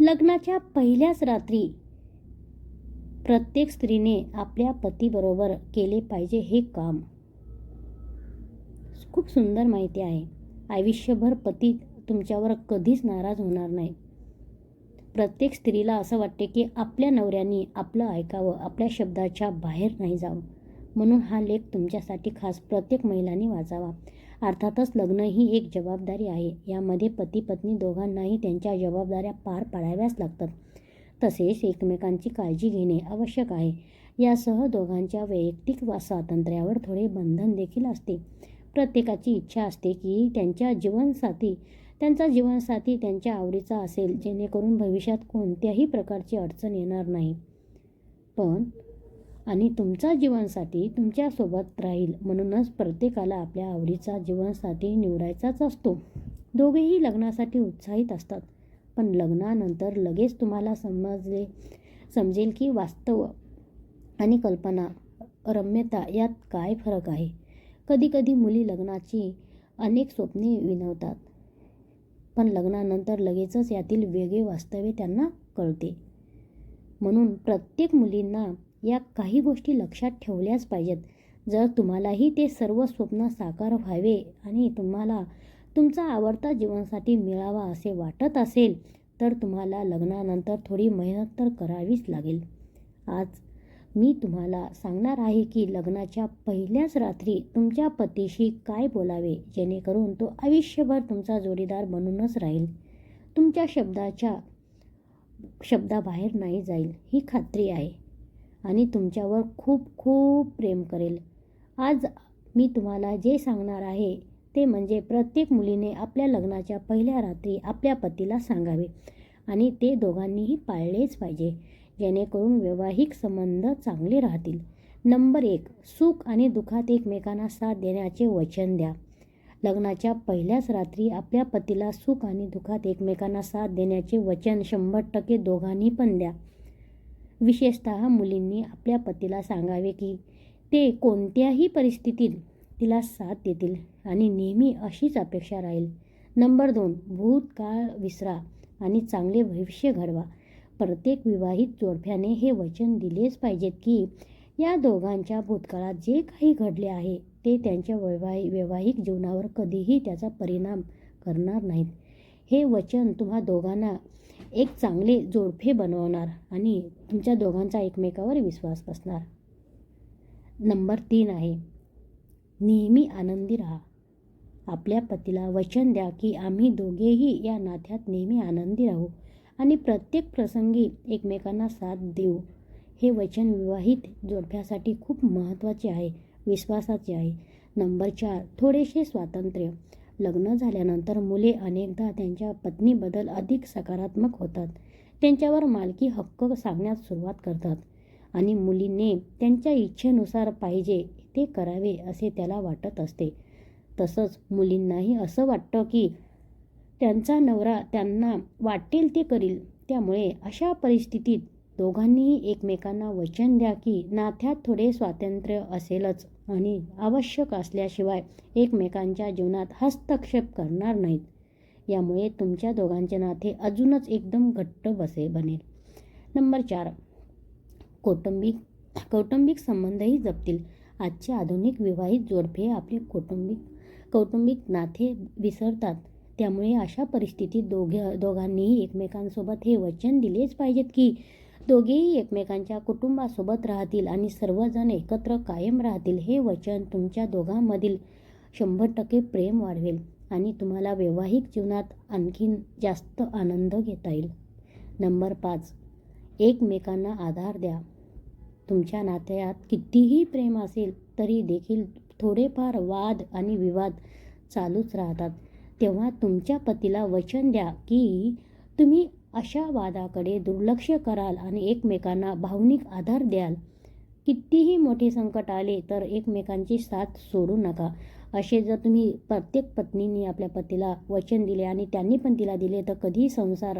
लग्नाच्या पहिल्याच रात्री प्रत्येक स्त्रीने आपल्या पतीबरोबर केले पाहिजे हे काम. खूप सुंदर माहिती आहे. आयुष्यभर पती तुमच्यावर कधीच नाराज होणार नाही. प्रत्येक स्त्रीला असं वाटते की आपल्या नवऱ्याने आपलं ऐकावं आपल्या शब्दाच्या बाहेर नाही जावं. म्हणून हा लेख तुमच्यासाठी खास प्रत्येक महिलांनी वाचावा. अर्थातच लग्न ही एक जबाबदारी आहे. यामध्ये पती पत्नी दोघांनाही त्यांच्या जबाबदाऱ्या पार पाडाव्याच लागतात. तसेच एकमेकांची काळजी घेणे आवश्यक आहे. यासह दोघांच्या वैयक्तिक वा स्वातंत्र्यावर थोडे बंधन देखील असते. प्रत्येकाची इच्छा असते की त्यांच्या जीवनसाथी त्यांचा जीवनसाथी त्यांच्या आवडीचा असेल जेणेकरून भविष्यात कोणत्याही प्रकारची अडचण येणार नाही. पण आणि तुमचा जीवनसाथी तुमच्यासोबत राहील म्हणूनच प्रत्येकाला आपल्या आवडीचा जीवनसाथी निवडायचाच असतो. दोघेही लग्नासाठी उत्साहित असतात. पण लग्नानंतर लगेच तुम्हाला समजले समजेल की वास्तव आणि कल्पना रम्यता यात काय फरक आहे? कधीकधी मुली लग्नाची अनेक स्वप्ने विनवतात पण लग्नानंतर लगेचच यातील वेगळे वास्तव्य त्यांना कळते. म्हणून प्रत्येक मुलींना या काही गोष्टी लक्षात ठेवल्याच पाहिजेत. जर तुम्हालाही ते सर्व स्वप्न साकार व्हावे आणि तुम्हाला तुमचा आवडता जीवनसाथी मिळावा असे वाटत असेल तर तुम्हाला लग्नानंतर थोडी मेहनत तर करावीच लागेल. आज मी तुम्हाला सांगणार आहे की लग्नाच्या पहिल्याच रात्री तुमच्या पतीशी काय बोलावे जेणेकरून तो आयुष्यभर तुमचा जोडीदार बनूनच राहील. तुमच्या शब्दाच्या शब्दाबाहेर नाही जाईल ही खात्री आहे. आणि तुमच्यावर खूप खूप प्रेम करेल. आज मी तुम्हाला जे सांगणार आहे ते म्हणजे प्रत्येक मुलीने आपल्या लग्नाच्या पहिल्या रात्री आपल्या पतीला सांगावे आणि ते दोघांनीही पाळलेच पाहिजे जेणेकरून वैवाहिक संबंध चांगले राहतील. नंबर एक सुख आणि दुःखात एकमेकांना साथ देण्याचे वचन द्या. लग्नाच्या पहिल्याच रात्री आपल्या पतीला सुख आणि दुःखात एकमेकांना साथ देण्याचे वचन शंभर टक्के दोघांनी पण द्या. विशेषत मुलींनी आपल्या पतीला सांगावे की ते कोणत्याही परिस्थितीत तिला साथ देतील आणि नेहमी अशीच अपेक्षा राहील. नंबर दोन भूतकाळ विसरा आणि चांगले भविष्य घडवा. प्रत्येक विवाहित जोडप्याने हे वचन दिलेच पाहिजेत की या दोघांच्या भूतकाळात जे काही घडले आहे ते त्यांच्या वैवाहि वैवाहिक जीवनावर कधीही त्याचा परिणाम करणार नाहीत. हे वचन तुम्हा दोघांना एक चांगले जोडपे बनवणार आणि तुमच्या दोघांचा एकमेकावर विश्वास बसणार. नंबर तीन आहे नेहमी आनंदी राहा. आपल्या पतीला वचन द्या की आम्ही दोघेही या नात्यात नेहमी आनंदी राहू आणि प्रत्येक प्रसंगी एकमेकांना साथ देऊ. हे वचन विवाहित जोडप्यासाठी खूप महत्त्वाचे आहे विश्वासाचे आहे. नंबर चार थोडेसे स्वातंत्र्य. लग्न झाल्यानंतर मुले अनेकदा त्यांच्या पत्नीबद्दल अधिक सकारात्मक होतात. त्यांच्यावर मालकी हक्क सांगण्यास सुरुवात करतात. आणि मुलीने त्यांच्या इच्छेनुसार पाहिजे ते करावे असे त्याला वाटत असते. तसंच मुलींनाही असं वाटतं की त्यांचा नवरा त्यांना वाटेल ते करील. त्यामुळे अशा परिस्थितीत दोघांनीही एकमेकांना वचन द्या की नात्यात थोडे स्वातंत्र्य असेलच. आणि आवश्यक असल्याशिवाय एकमेकांच्या जीवनात हस्तक्षेप करणार नाहीत. यामुळे तुमच्या दोघांचे नाते अजूनच एकदम घट्ट बसे बनेल. नंबर चार. कौटुंबिक कौटुंबिक संबंधही जपतील. आजचे आधुनिक विवाहित जोडपे आपले कौटुंबिक कौटुंबिक नाते विसरतात. त्यामुळे अशा परिस्थितीत दोघे दोघांनीही एकमेकांसोबत हे वचन दिलेच पाहिजेत की दोघेही एकमेकांच्या कुटुंबासोबत राहतील आणि सर्वजण एकत्र कायम राहतील हे वचन तुमच्या दोघांमधील शंभर टक्के प्रेम वाढवेल आणि तुम्हाला वैवाहिक जीवनात आणखीन जास्त आनंद घेता येईल. नंबर पाच एकमेकांना आधार द्या. तुमच्या नात्यात कितीही प्रेम असेल तरी देखील थोडेफार वाद आणि विवाद चालूच राहतात. तेव्हा तुमच्या पतीला वचन द्या की तुम्ही अशा वादाकडे दुर्लक्ष कराल आणि एकमेकांना भावनिक आधार द्याल. कितीही मोठे संकट आले तर एकमेकांची साथ सोडू नका. असे जर तुम्ही प्रत्येक पत्नीने आपल्या पतीला वचन दिले आणि त्यांनी पण तिला दिले तर कधीही संसार